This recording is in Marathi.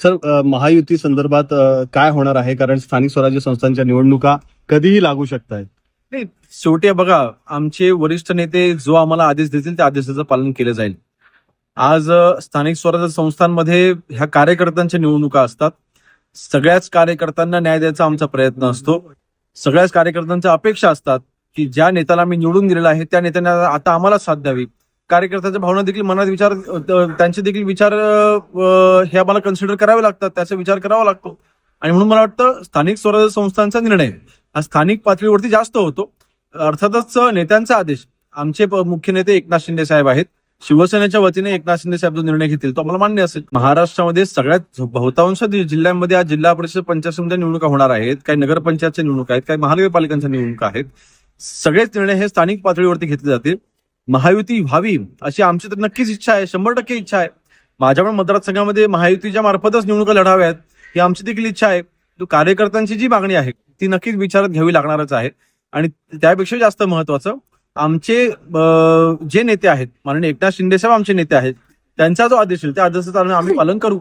सर महायुती संदर्भात काय होणार आहे? कारण स्थानिक स्वराज्य संस्थांच्या निवडणुका कधीही लागू शकत आहेत नाही शेवटी बघा आमचे वरिष्ठ नेते जो आम्हाला आदेश देतील त्या आदेशाचं पालन केलं जाईल. आज स्थानिक स्वराज्य संस्थांमध्ये ह्या कार्यकर्त्यांच्या निवडणुका असतात. सगळ्याच कार्यकर्त्यांना न्याय द्यायचा आमचा प्रयत्न असतो. सगळ्याच कार्यकर्त्यांच्या अपेक्षा असतात की ज्या नेत्याला आम्ही निवडून दिलेला आहे त्या नेत्यांना आता आम्हाला साथ द्यावी. कार्यकर्त्यांच्या भावना देखील मनात विचार त्यांचे देखील विचार हे आम्हाला कन्सिडर करावे लागतात त्याचा विचार करावा लागतो. आणि म्हणून मला वाटतं स्थानिक स्वराज्य संस्थांचा निर्णय हा स्थानिक पातळीवरती जास्त होतो. अर्थातच नेत्यांचा आदेश. आमचे मुख्य नेते एकनाथ शिंदे साहेब आहेत. शिवसेनेच्या वतीने एकनाथ शिंदे साहेब जो निर्णय घेतील तो आम्हाला मान्य असेल. महाराष्ट्रामध्ये सगळ्यात बहुतांश जिल्ह्यांमध्ये आज जिल्हा परिषद पंचायत निवडणुका होणार आहेत. काही नगरपंचायतच्या निवडणुका आहेत. काही महानगरपालिकांच्या निवडणुका आहेत. सगळेच निर्णय हे स्थानिक पातळीवरती घेतले जातील. महायुती व्हावी अशी आमची तर नक्कीच इच्छा आहे शंभर टक्के इच्छा आहे. माझ्या पण मतदारसंघामध्ये महायुतीच्या मार्फतच निवडणुका लढाव्यात ही आमची देखील इच्छा आहे. तो कार्यकर्त्यांची जी मागणी आहे ती नक्कीच विचारात घ्यावी लागणारच आहे. आणि त्यापेक्षा जास्त महत्वाचं आमचे जे नेते आहेत माननीय एकनाथ शिंदे साहेब आमचे नेते आहेत त्यांचा जो आदेश येईल त्या आदेशाचं आम्ही पालन करू.